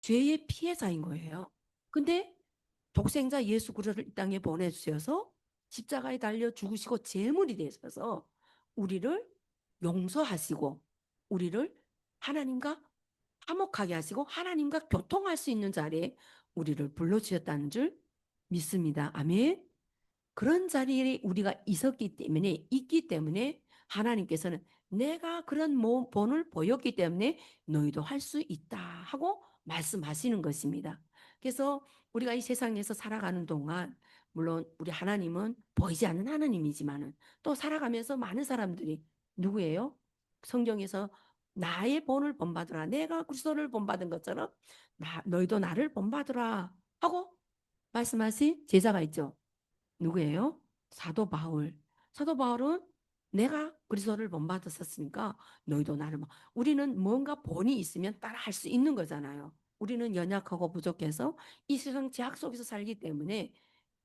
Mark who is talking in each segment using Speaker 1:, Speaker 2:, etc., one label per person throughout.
Speaker 1: 죄의 피해자인 거예요. 근데 독생자 예수 그리스도를 이 땅에 보내주셔서 십자가에 달려 죽으시고 제물이 되셔서 우리를 용서하시고 우리를 하나님과 화목하게 하시고 하나님과 교통할 수 있는 자리에 우리를 불러주셨다는 줄 믿습니다. 아멘. 그런 자리에 우리가 있었기 때문에 있기 때문에 하나님께서는 내가 그런 모- 본을 보였기 때문에 너희도 할 수 있다 하고 말씀하시는 것입니다. 그래서 우리가 이 세상에서 살아가는 동안 물론 우리 하나님은 보이지 않는 하나님이지만은 또 살아가면서 많은 사람들이 누구예요? 성경에서 나의 본을 본받으라. 내가 그리스도를 본받은 것처럼 나, 너희도 나를 본받으라 하고 말씀하신 제자가 있죠. 누구예요? 사도 바울. 사도 바울은 내가 그리스도를 본받았었으니까 너희도 나를 본- 우리는 뭔가 본이 있으면 따라 할 수 있는 거잖아요. 우리는 연약하고 부족해서 이 세상 제약 속에서 살기 때문에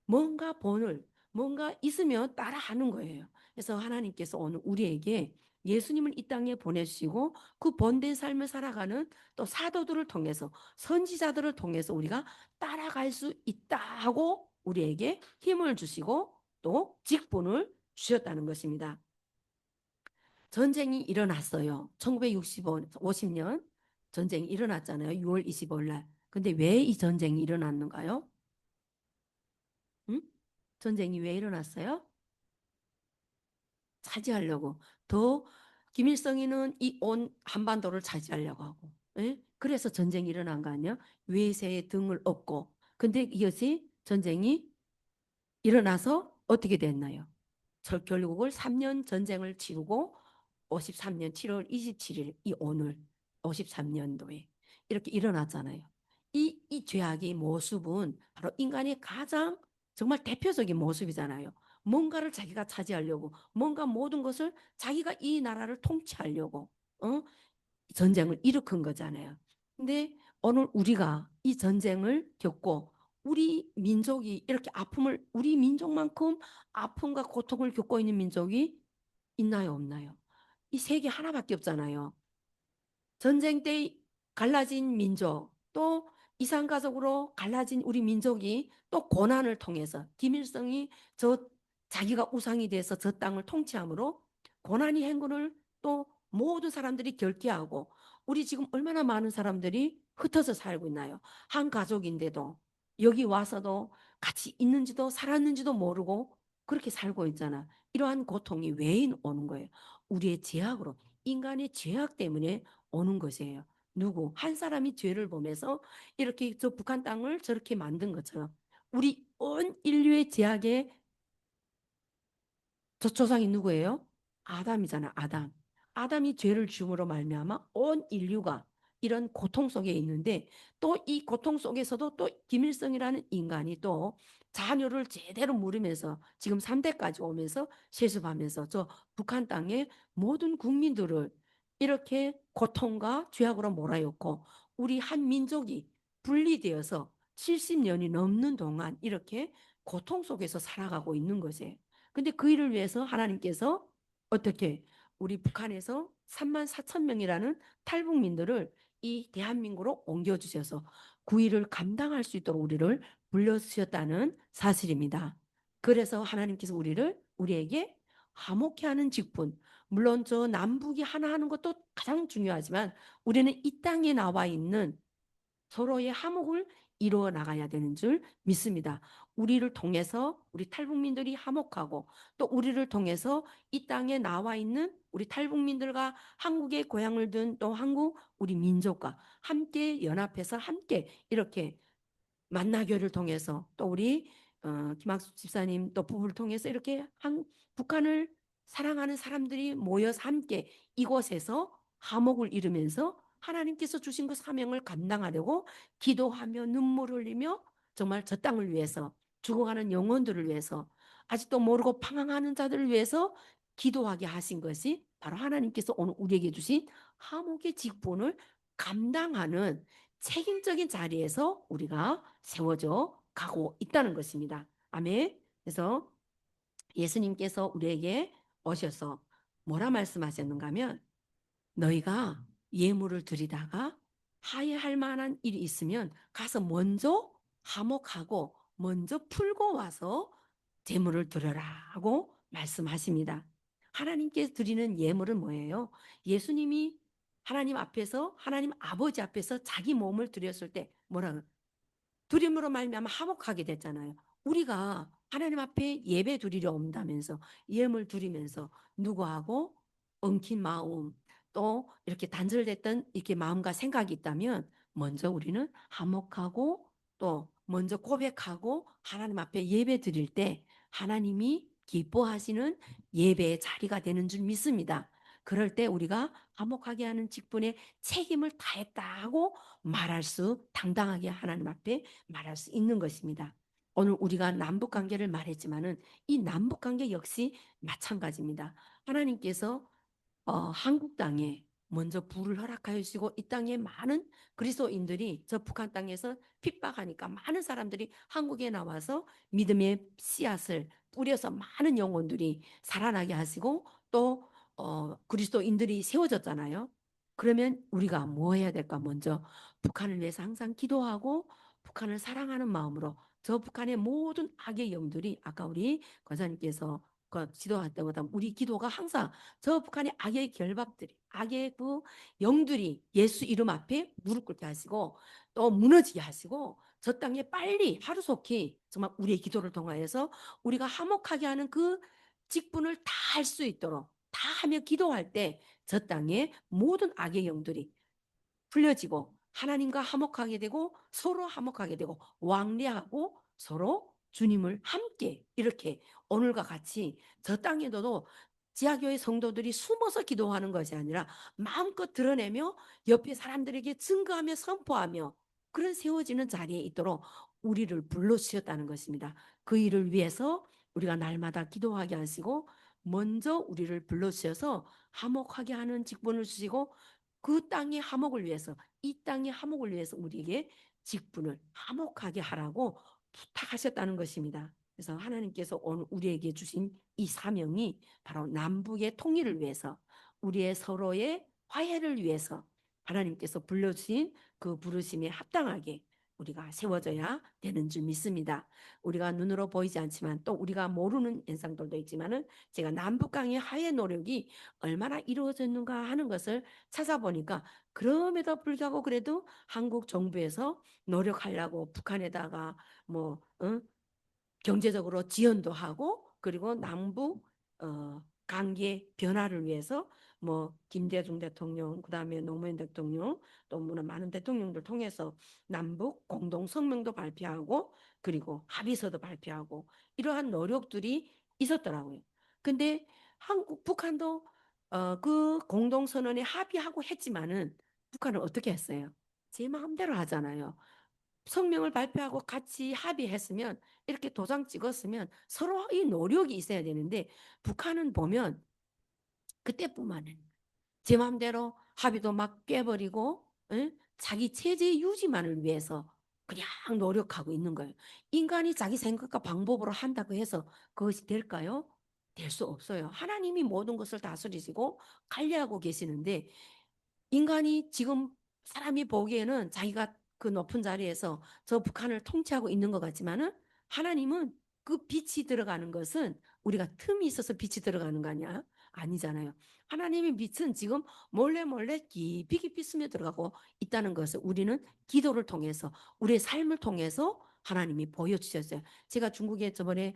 Speaker 1: 뭔가 본을 뭔가 있으면 따라 하는 거예요. 그래서 하나님께서 오늘 우리에게 예수님을 이 땅에 보내시고 그 본된 삶을 살아가는 또 사도들을 통해서 선지자들을 통해서 우리가 따라갈 수 있다 하고 우리에게 힘을 주시고 또 직분을 주셨다는 것입니다. 전쟁이 일어났어요. 1965, 50년 전쟁이 일어났잖아요. 6월 25일 날. 근데 왜 이 전쟁이 일어났는가요? 응? 전쟁이 왜 일어났어요? 차지하려고. 더 김일성이는 이 온 한반도를 차지하려고 하고. 예? 그래서 전쟁이 일어난 거 아니야? 외세의 등을 업고. 근데 이것이 전쟁이 일어나서 어떻게 됐나요? 저 결국을 3년 전쟁을 치르고 53년 7월 27일 이 오늘 53년도에 이렇게 일어났잖아요. 이, 이 죄악의 모습은 바로 인간의 가장 정말 대표적인 모습이잖아요. 뭔가를 자기가 차지하려고 뭔가 모든 것을 자기가 이 나라를 통치하려고 어? 전쟁을 일으킨 거잖아요. 근데 오늘 우리가 이 전쟁을 겪고 우리 민족이 이렇게 아픔을 우리 민족만큼 아픔과 고통을 겪고 있는 민족이 있나요, 없나요? 이 세계 하나밖에 없잖아요. 전쟁 때 갈라진 민족, 또 이산가족으로 갈라진 우리 민족이 또 고난을 통해서 김일성이 저 자기가 우상이 돼서 저 땅을 통치함으로 고난이 행군을 또 모든 사람들이 결계하고 우리 지금 얼마나 많은 사람들이 흩어져 살고 있나요? 한 가족인데도 여기 와서도 같이 있는지도 살았는지도 모르고 그렇게 살고 있잖아. 이러한 고통이 왜 오는 거예요? 우리의 죄악으로 인간의 죄악 때문에 오는 것이에요. 누구 한 사람이 죄를 범해서 이렇게 저 북한 땅을 저렇게 만든 것처럼 우리 온 인류의 죄악의 저 조상이 누구예요? 아담이잖아, 아담. 아담이 죄를 지음으로 말미암아 온 인류가 이런 고통 속에 있는데 또 이 고통 속에서도 또 김일성이라는 인간이 또 자녀를 제대로 물으면서 지금 3대까지 오면서 세습하면서 저 북한 땅의 모든 국민들을 이렇게 고통과 죄악으로 몰아였고 우리 한 민족이 분리되어서 70년이 넘는 동안 이렇게 고통 속에서 살아가고 있는 것이에요. 근데 그 일을 위해서 하나님께서 어떻게 우리 북한에서 3만 4천 명이라는 탈북민들을 이 대한민국으로 옮겨주셔서 그 일을 감당할 수 있도록 우리를 불러주셨다는 사실입니다. 그래서 하나님께서 우리를 우리에게 화목케 하는 직분, 물론 저 남북이 하나 하는 것도 가장 중요하지만 우리는 이 땅에 나와 있는 서로의 화목을 이루어 나가야 되는 줄 믿습니다. 우리를 통해서 우리 탈북민들이 화목하고 또 우리를 통해서 이 땅에 나와 있는 우리 탈북민들과 한국의 고향을 둔 또 한국 우리 민족과 함께 연합해서 함께 이렇게 만나교를 통해서 또 우리 어, 김학수 집사님 또 부부를 통해서 이렇게 한 북한을 사랑하는 사람들이 모여서 함께 이곳에서 화목을 이루면서 하나님께서 주신 그 사명을 감당하려고 기도하며 눈물 흘리며 정말 저 땅을 위해서 죽어가는 영혼들을 위해서 아직도 모르고 방황하는 자들을 위해서 기도하게 하신 것이 바로 하나님께서 오늘 우리에게 주신 화목의 직분을 감당하는 책임적인 자리에서 우리가 세워져 가고 있다는 것입니다. 아멘. 그래서 예수님께서 우리에게 오셔서 뭐라 말씀하셨는가 하면 너희가 예물을 드리다가 화해할 만한 일이 있으면 가서 먼저 화목하고 먼저 풀고 와서 제물을 드려라고 말씀하십니다. 하나님께 드리는 예물은 뭐예요? 예수님이 하나님 앞에서 하나님 아버지 앞에서 자기 몸을 드렸을 때 뭐라 드림으로 말미암아 화목하게 됐잖아요. 우리가 하나님 앞에 예배 드리려 온다면서 예물 드리면서 누구하고 엉킨 마음 또 이렇게 단절됐던 이렇게 마음과 생각이 있다면 먼저 우리는 화목하고 또 먼저 고백하고 하나님 앞에 예배 드릴 때 하나님이 기뻐하시는 예배의 자리가 되는 줄 믿습니다. 그럴 때 우리가 화목하게 하는 직분에 책임을 다했다고 말할 수 당당하게 하나님 앞에 말할 수 있는 것입니다. 오늘 우리가 남북 관계를 말했지만은 이 남북 관계 역시 마찬가지입니다. 하나님께서 어, 한국 땅에 먼저 불을 허락하여 주시고 이 땅에 많은 그리스도인들이 저 북한 땅에서 핍박하니까 많은 사람들이 한국에 나와서 믿음의 씨앗을 뿌려서 많은 영혼들이 살아나게 하시고 또 어, 그리스도인들이 세워졌잖아요. 그러면 우리가 뭐 해야 될까? 먼저 북한을 위해서 항상 기도하고 북한을 사랑하는 마음으로 저 북한의 모든 악의 영들이 아까 우리 권사님께서 그 지도할 때마다 우리 기도가 항상 저 북한의 악의 결박들이 악의 그 영들이 예수 이름 앞에 무릎 꿇게 하시고 또 무너지게 하시고 저 땅에 빨리 하루속히 정말 우리의 기도를 통하여서 우리가 화목하게 하는 그 직분을 다 할 수 있도록 다 하며 기도할 때 저 땅에 모든 악의 영들이 풀려지고 하나님과 화목하게 되고 서로 화목하게 되고 왕래하고 서로 주님을 함께 이렇게 오늘과 같이 저 땅에도 지하교회 성도들이 숨어서 기도하는 것이 아니라 마음껏 드러내며 옆에 사람들에게 증거하며 선포하며 그런 세워지는 자리에 있도록 우리를 불러주셨다는 것입니다. 그 일을 위해서 우리가 날마다 기도하게 하시고 먼저 우리를 불러주셔서 화목하게 하는 직분을 주시고 그 땅의 화목을 위해서 이 땅의 화목을 위해서 우리에게 직분을 화목하게 하라고 부탁하셨다는 것입니다. 그래서 하나님께서 오늘 우리에게 주신 이 사명이 바로 남북의 통일을 위해서 우리의 서로의 화해를 위해서 하나님께서 불러주신 그 부르심에 합당하게 우리가 세워져야 되는 줄 믿습니다. 우리가 눈으로 보이지 않지만 또 우리가 모르는 현상들도 있지만은 제가 남북강의 화해 노력이 얼마나 이루어졌는가 하는 것을 찾아보니까 그럼에도 불구하고 그래도 한국 정부에서 노력하려고 북한에다가 뭐 어? 경제적으로 지원도 하고 그리고 남북 어, 관계 변화를 위해서 뭐 김대중 대통령 그다음에 노무현 대통령 또 많은 대통령들 통해서 남북 공동 성명도 발표하고 그리고 합의서도 발표하고 이러한 노력들이 있었더라고요. 근데 한국 북한도 어, 그 공동 선언에 합의하고 했지만은 북한은 어떻게 했어요? 제 마음대로 하잖아요. 성명을 발표하고 같이 합의했으면 이렇게 도장 찍었으면 서로의 노력이 있어야 되는데 북한은 보면 그때뿐만은 제 마음대로 합의도 막 깨버리고 에? 자기 체제 유지만을 위해서 그냥 노력하고 있는 거예요. 인간이 자기 생각과 방법으로 한다고 해서 그것이 될까요? 될 수 없어요. 하나님이 모든 것을 다스리시고 관리하고 계시는데 인간이 지금 사람이 보기에는 자기가 그 높은 자리에서 저 북한을 통치하고 있는 것 같지만은 하나님은 그 빛이 들어가는 것은 우리가 틈이 있어서 빛이 들어가는 거 아니야? 아니잖아요. 하나님의 빛은 지금 몰래 몰래 깊이 깊이 스며 들어가고 있다는 것을 우리는 기도를 통해서 우리의 삶을 통해서 하나님이 보여주셨어요. 제가 중국에 저번에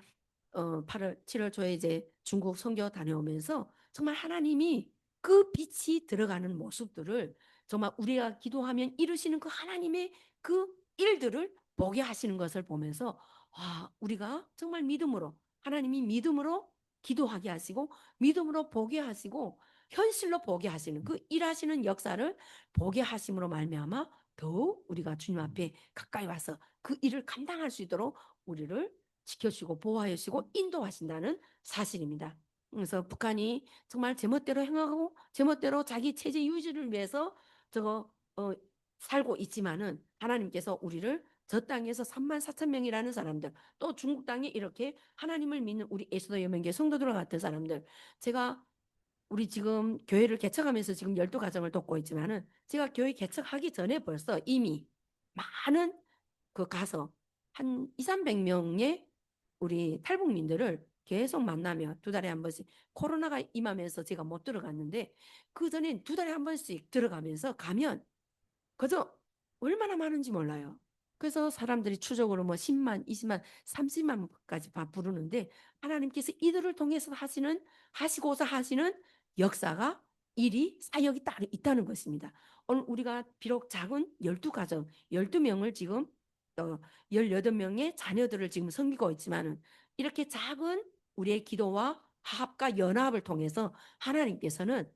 Speaker 1: 어 8월 7월 초에 이제 중국 선교 다녀오면서 정말 하나님이 그 빛이 들어가는 모습들을 정말 우리가 기도하면 이루시는 그 하나님의 그 일들을 보게 하시는 것을 보면서 아, 우리가 정말 믿음으로 하나님이 믿음으로 기도하게 하시고 믿음으로 보게 하시고 현실로 보게 하시는 그 일하시는 역사를 보게 하심으로 말미암아 더욱 우리가 주님 앞에 가까이 와서 그 일을 감당할 수 있도록 우리를 지켜주시고 보호하여 주시고 인도하신다는 사실입니다. 그래서 북한이 정말 제멋대로 행하고 제멋대로 자기 체제 유지를 위해서 저거 어, 살고 있지만은 하나님께서 우리를 저 땅에서 3만 4천 명이라는 사람들 또 중국 땅에 이렇게 하나님을 믿는 우리 에스더 여명계 성도들 같은 사람들 제가 우리 지금 교회를 개척하면서 지금 열두 가정을 돕고 있지만은 제가 교회 개척하기 전에 벌써 이미 많은 그 가서 한 2, 300명의 우리 탈북민들을 계속 만나며 두 달에 한 번씩 코로나가 임하면서 제가 못 들어갔는데 그 전에 두 달에 한 번씩 들어가면서 가면 그저 얼마나 많은지 몰라요. 그래서 사람들이 추적으로 뭐 10만, 20만, 30만까지 부르는데 하나님께서 이들을 통해서 하시는 하시고자 하시는 역사가 일이 사역이 따로 있다는 것입니다. 오늘 우리가 비록 작은 12가정, 12명을 지금 어, 18명의 자녀들을 지금 섬기고 있지만은 이렇게 작은 우리의 기도와 화합과 연합을 통해서 하나님께서는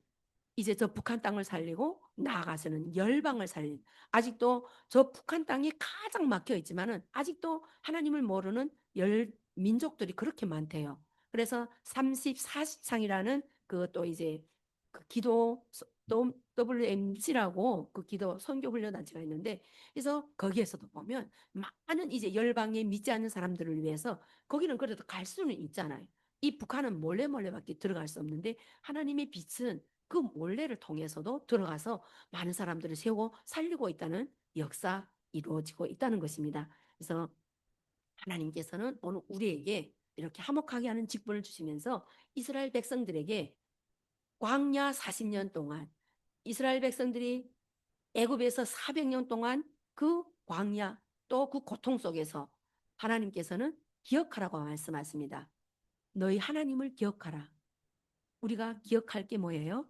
Speaker 1: 이제 저 북한 땅을 살리고 나아가서는 열방을 살린 아직도 저 북한 땅이 가장 막혀 있지만은 아직도 하나님을 모르는 열 민족들이 그렇게 많대요. 그래서 30, 40상이라는 그 또 이제 그 기도 또 WMC라고 그 기도 선교 훈련 단체가 있는데 그래서 거기에서도 보면 많은 이제 열방에 믿지 않는 사람들을 위해서 거기는 그래도 갈 수는 있잖아요. 이 북한은 몰래 몰래밖에 들어갈 수 없는데 하나님의 빛은 그 몰래를 통해서도 들어가서 많은 사람들을 세우고 살리고 있다는 역사 이루어지고 있다는 것입니다. 그래서 하나님께서는 오늘 우리에게 이렇게 화목하게 하는 직분을 주시면서 이스라엘 백성들에게 광야 40년 동안 이스라엘 백성들이 애굽에서 400년 동안 그 광야 또 그 고통 속에서 하나님께서는 기억하라고 말씀하십니다. 너희 하나님을 기억하라. 우리가 기억할 게 뭐예요?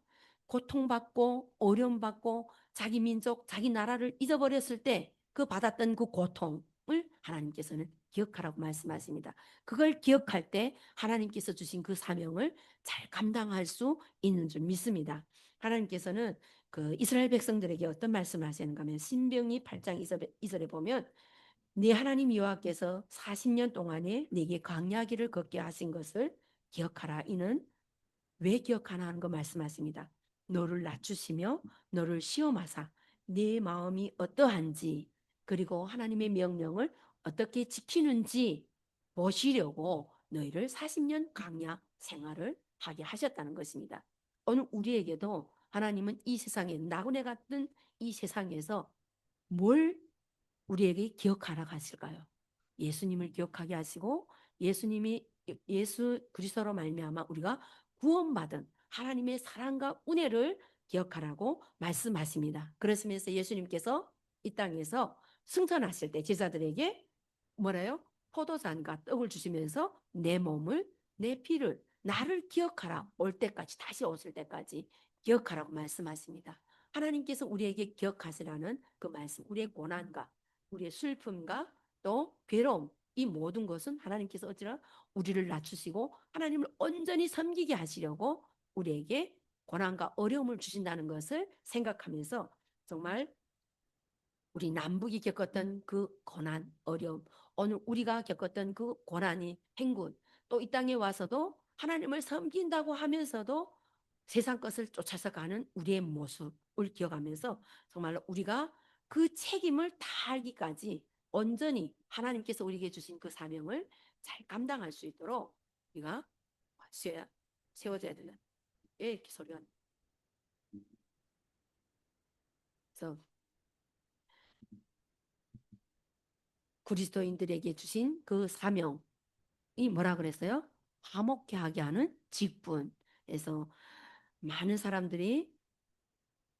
Speaker 1: 고통받고 어려움받고 자기 민족, 자기 나라를 잊어버렸을 때 그 받았던 그 고통을 하나님께서는 기억하라고 말씀하십니다. 그걸 기억할 때 하나님께서 주신 그 사명을 잘 감당할 수 있는 줄 믿습니다. 하나님께서는 그 이스라엘 백성들에게 어떤 말씀을 하시는가 하면 신병이 8장 2절에 보면 네 하나님 여호와께서 40년 동안에 네게 광야길을 걷게 하신 것을 기억하라. 이는 왜 기억하나 하는 거 말씀하십니다. 너를 낮추시며 너를 시험하사 네 마음이 어떠한지 그리고 하나님의 명령을 어떻게 지키는지 보시려고 너희를 40년 강야 생활을 하게 하셨다는 것입니다. 오늘 우리에게도 하나님은 이 세상에 나그네 같은 이 세상에서 뭘 우리에게 기억하라 하실까요? 예수님을 기억하게 하시고 예수님이 예수 그리스도로 말미암아 우리가 구원받은 하나님의 사랑과 은혜를 기억하라고 말씀하십니다. 그러시면서 예수님께서 이 땅에서 승천하실 때 제자들에게 뭐래요? 포도잔과 떡을 주시면서 내 몸을 내 피를 나를 기억하라 올 때까지 다시 오실 때까지 기억하라고 말씀하십니다. 하나님께서 우리에게 기억하시라는 그 말씀, 우리의 고난과 우리의 슬픔과 또 괴로움 이 모든 것은 하나님께서 어찌나 우리를 낮추시고 하나님을 온전히 섬기게 하시려고 우리에게 고난과 어려움을 주신다는 것을 생각하면서 정말 우리 남북이 겪었던 그 고난, 어려움, 오늘 우리가 겪었던 그 고난이 행군, 또 이 땅에 와서도 하나님을 섬긴다고 하면서도 세상 것을 쫓아서 가는 우리의 모습을 기억하면서 정말 우리가 그 책임을 다 알기까지 온전히 하나님께서 우리에게 주신 그 사명을 잘 감당할 수 있도록 우리가 세워져야 되는 왜 이렇게 소리가 그래서 그리스도인들에게 주신 그 사명이 뭐라 그랬어요? 화목케 하게 하는 직분에서 많은 사람들이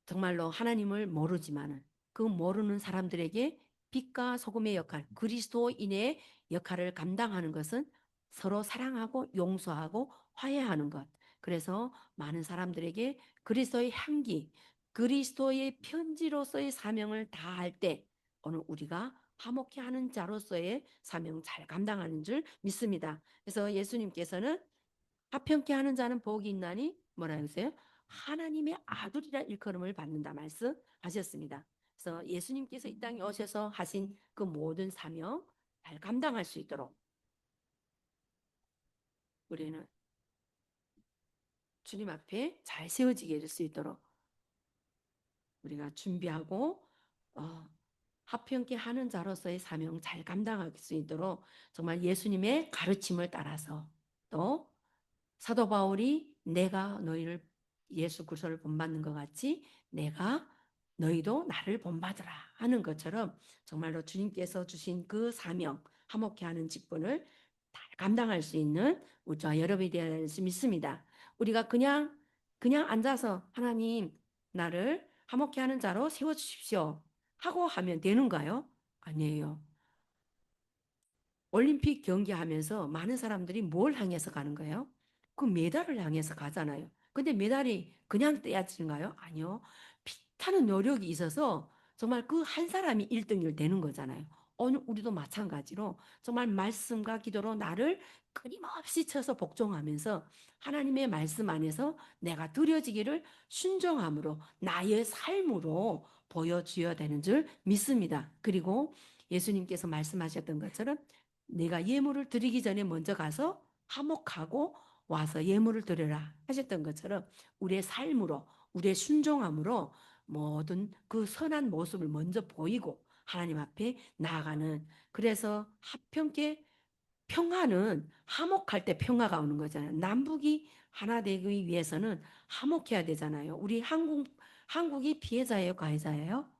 Speaker 1: 정말로 하나님을 모르지만은 그 모르는 사람들에게 빛과 소금의 역할, 그리스도인의 역할을 감당하는 것은 서로 사랑하고 용서하고 화해하는 것. 그래서 많은 사람들에게 그리스도의 향기, 그리스도의 편지로서의 사명을 다할 때 오늘 우리가 화목케 하는 자로서의 사명 잘 감당하는 줄 믿습니다. 그래서 예수님께서는 화평케 하는 자는 복이 있나니 뭐라 했어요? 하나님의 아들이라 일컬음을 받는다 말씀하셨습니다. 그래서 예수님께서 이 땅에 오셔서 하신 그 모든 사명 잘 감당할 수 있도록 우리는 주님 앞에 잘 세워지게 될수 있도록 우리가 준비하고 어, 합평케 하는 자로서의 사명 잘 감당할 수 있도록 정말 예수님의 가르침을 따라서 또 사도 바울이 내가 너희를 예수 그리스도를 본받는 것 같이 내가 너희도 나를 본받으라 하는 것처럼 정말로 주님께서 주신 그 사명 화목케 하는 직분을 다 감당할 수 있는 우리 저와 여러분이 되어야 할수 믿습니다. 우리가 그냥 그냥 앉아서 하나님 나를 화목케 하는 자로 세워 주십시오 하고 하면 되는가요? 아니에요. 올림픽 경기하면서 많은 사람들이 뭘 향해서 가는 거예요? 그 메달을 향해서 가잖아요. 근데 메달이 그냥 떼어지는가요? 아니요. 피타는 노력이 있어서 정말 그 한 사람이 1등이 되는 거잖아요. 오늘 우리도 마찬가지로 정말 말씀과 기도로 나를 끊임없이 쳐서 복종하면서 하나님의 말씀 안에서 내가 드려지기를 순종함으로 나의 삶으로 보여줘야 되는 줄 믿습니다. 그리고 예수님께서 말씀하셨던 것처럼 내가 예물을 드리기 전에 먼저 가서 화목하고 와서 예물을 드려라 하셨던 것처럼 우리의 삶으로 우리의 순종함으로 모든 그 선한 모습을 먼저 보이고 하나님 앞에 나아가는 그래서 합평케 평화는 화목할 때 평화가 오는 거잖아요. 남북이 하나 되기 위해서는 화목해야 되잖아요. 우리 한국 한국이 피해자예요, 가해자예요?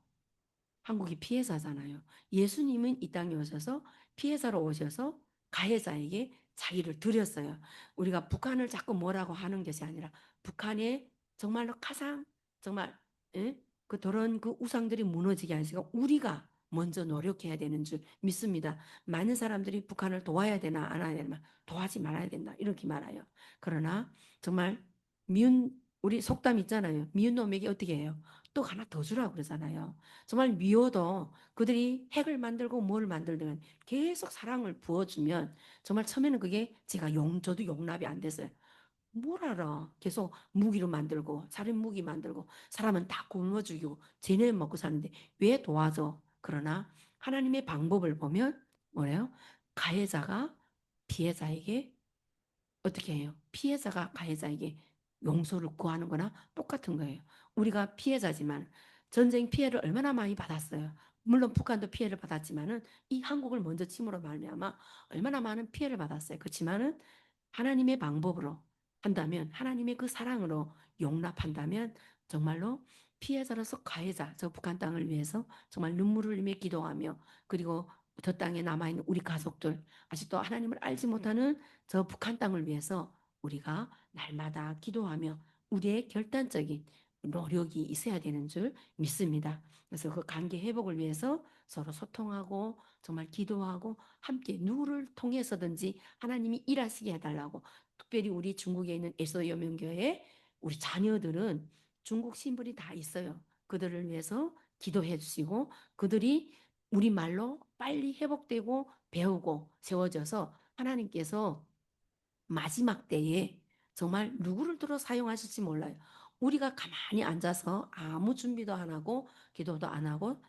Speaker 1: 한국이 피해자잖아요. 예수님은 이 땅에 오셔서 피해자로 오셔서 가해자에게 자기를 드렸어요. 우리가 북한을 자꾸 뭐라고 하는 것이 아니라 북한의 정말로 가장 정말 예? 그 그런 그 우상들이 무너지게 하시고 우리가 먼저 노력해야 되는 줄 믿습니다. 많은 사람들이 북한을 도와야 되나 안 해야 되나 도와지 말아야 된다 이렇게 말해요. 그러나 정말 미운 우리 속담 있잖아요. 미운 놈에게 어떻게 해요? 또 하나 더 주라고 그러잖아요. 정말 미워도 그들이 핵을 만들고 뭘 만들든 계속 사랑을 부어주면 정말 처음에는 그게 제가 용 저도 용납이 안 됐어요. 뭘 알아? 계속 무기로 만들고 살인 무기 만들고 사람은 다 굶어 죽이고 쟤네 먹고 사는데 왜 도와줘? 그러나 하나님의 방법을 보면 뭐래요? 가해자가 피해자에게 어떻게 해요? 피해자가 가해자에게 용서를 구하는 거나 똑같은 거예요. 우리가 피해자지만 전쟁 피해를 얼마나 많이 받았어요. 물론 북한도 피해를 받았지만은 이 한국을 먼저 침으로 말미암아 얼마나 많은 피해를 받았어요. 그렇지만은 하나님의 방법으로 한다면 하나님의 그 사랑으로 용납한다면 정말로 피해자로서 가해자 저 북한 땅을 위해서 정말 눈물을 흘리며 기도하며 그리고 저 땅에 남아 있는 우리 가족들 아직도 하나님을 알지 못하는 저 북한 땅을 위해서 우리가 날마다 기도하며 우리의 결단적인 노력이 있어야 되는 줄 믿습니다. 그래서 그 관계 회복을 위해서 서로 소통하고 정말 기도하고 함께 누구를 통해서든지 하나님이 일하시게 해달라고 특별히 우리 중국에 있는 에소 여명교회 우리 자녀들은 중국 신분이 다 있어요. 그들을 위해서 기도해 주시고 그들이 우리 말로 빨리 회복되고 배우고 세워져서 하나님께서 마지막 때에 정말 누구를 들어 사용하실지 몰라요. 우리가 가만히 앉아서 아무 준비도 안 하고 기도도 안 하고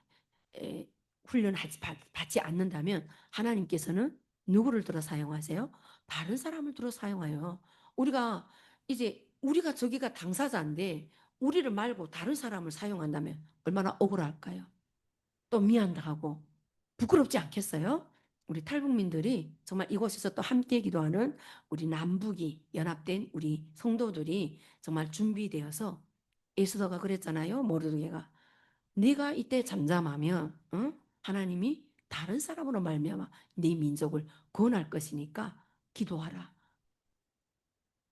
Speaker 1: 에, 훈련하지 받지 않는다면 하나님께서는 누구를 들어 사용하세요? 다른 사람을 들어 사용해요. 우리가 이제 우리가 저기가 당사자인데 우리를 말고 다른 사람을 사용한다면 얼마나 억울할까요? 또 미안하고 부끄럽지 않겠어요? 우리 탈북민들이 정말 이곳에서 또 함께 기도하는 우리 남북이 연합된 우리 성도들이 정말 준비되어서 에스더가 그랬잖아요. 모르드게가 네가 이때 잠잠하면 응? 하나님이 다른 사람으로 말미암아 네 민족을 구원할 것이니까 기도하라.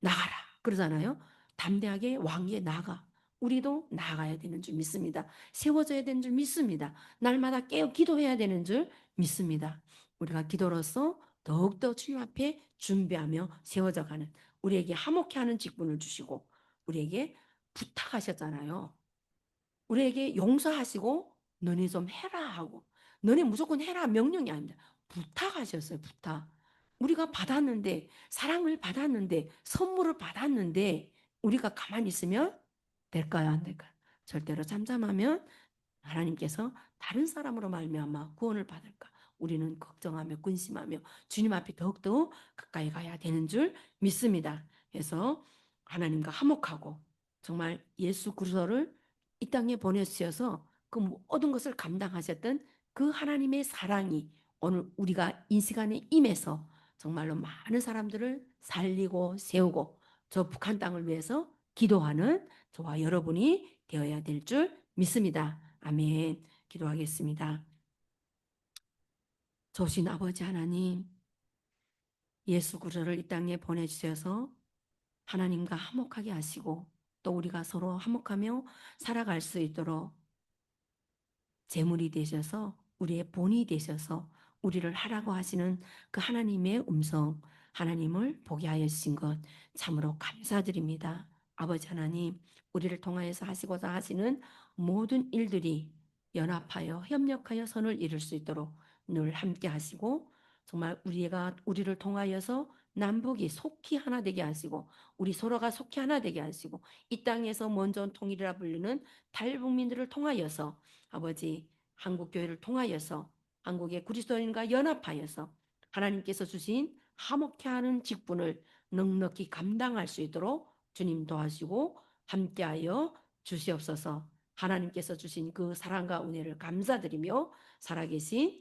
Speaker 1: 나가라. 그러잖아요. 담대하게 왕위에 나가. 우리도 나가야 되는 줄 믿습니다. 세워져야 되는 줄 믿습니다. 날마다 깨어 기도해야 되는 줄 믿습니다. 우리가 기도로서 더욱더 주님 앞에 준비하며 세워져 가는 우리에게 화목해 하는 직분을 주시고 우리에게 부탁하셨잖아요. 우리에게 용서하시고 너네 좀 해라 하고 너네 무조건 해라 명령이 아닙니다. 부탁하셨어요. 부탁. 우리가 받았는데 사랑을 받았는데 선물을 받았는데 우리가 가만히 있으면 될까요? 안 될까요? 절대로 잠잠하면 하나님께서 다른 사람으로 말미암아 구원을 받을까? 우리는 걱정하며 근심하며 주님 앞에 더욱더 가까이 가야 되는 줄 믿습니다. 그래서 하나님과 화목하고 정말 예수 그리스도를 이 땅에 보내주셔서 그 모든 것을 감당하셨던 그 하나님의 사랑이 오늘 우리가 이 시간에 임해서 정말로 많은 사람들을 살리고 세우고 저 북한 땅을 위해서 기도하는 저와 여러분이 되어야 될 줄 믿습니다. 아멘. 기도하겠습니다. 조신 아버지 하나님, 예수 그리스도를 이 땅에 보내주셔서 하나님과 화목하게 하시고 또 우리가 서로 화목하며 살아갈 수 있도록 재물이 되셔서 우리의 본이 되셔서 우리를 하라고 하시는 그 하나님의 음성, 하나님을 보게 하여 주신 것 참으로 감사드립니다. 아버지 하나님, 우리를 통하여서 하시고자 하시는 모든 일들이 연합하여 협력하여 선을 이룰 수 있도록 늘 함께 하시고 정말 우리가 우리를 통하여서 남북이 속히 하나 되게 하시고 우리 서로가 속히 하나 되게 하시고 이 땅에서 먼저 통일이라 불리는 탈북민들을 통하여서 아버지 한국 교회를 통하여서 한국의 그리스도인과 연합하여서 하나님께서 주신 화목케 하는 직분을 넉넉히 감당할 수 있도록 주님 도와주시고 함께하여 주시옵소서. 하나님께서 주신 그 사랑과 은혜를 감사드리며 살아계신